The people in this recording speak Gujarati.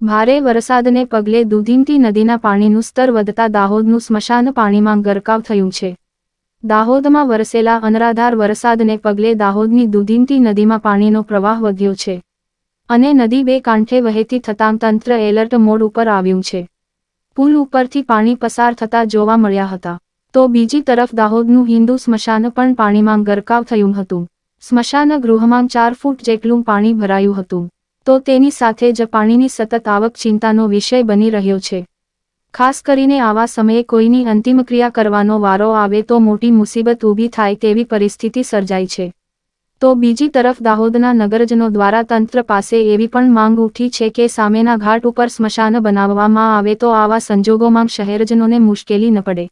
ભારે વરસાદને પગલે દુધીમતી નદીના પાણીનું સ્તર વધતા દાહોદનું સ્મશાન પાણીમાં ગરકાવ થયું છે. દાહોદમાં વરસેલા અનરાધાર વરસાદને પગલે દાહોદની દુધીમતી નદીમાં પાણીનો પ્રવાહ વધ્યો છે અને નદી બે કાંઠે વહેતી થતાં તંત્ર એલર્ટ મોડ ઉપર આવ્યું છે. પુલ ઉપરથી પાણી પસાર થતા જોવા મળ્યા હતા. તો બીજી તરફ દાહોદનું હિન્દુ સ્મશાન પણ પાણીમાં ગરકાવ થયું હતું. સ્મશાન ગૃહમાં ચાર ફૂટ જેટલું પાણી ભરાયું હતું. તો તેની સાથે જ પાણીની સતત આવક ચિંતાનો વિષય બની રહ્યો છે. ખાસ કરીને આવા સમયે કોઈની અંતિમક્રિયા કરવાનો વારો આવે તો મોટી મુસીબત ઊભી થાય તેવી પરિસ્થિતિ સર્જાઈ છે. તો બીજી તરફ દાહોદના નગરજનો દ્વારા તંત્ર પાસે એવી પણ માંગ ઉઠી છે કે સામેના ઘાટ ઉપર સ્મશાન બનાવવામાં આવે તો આવા સંજોગોમાં શહેરજનોને મુશ્કેલી ન પડે.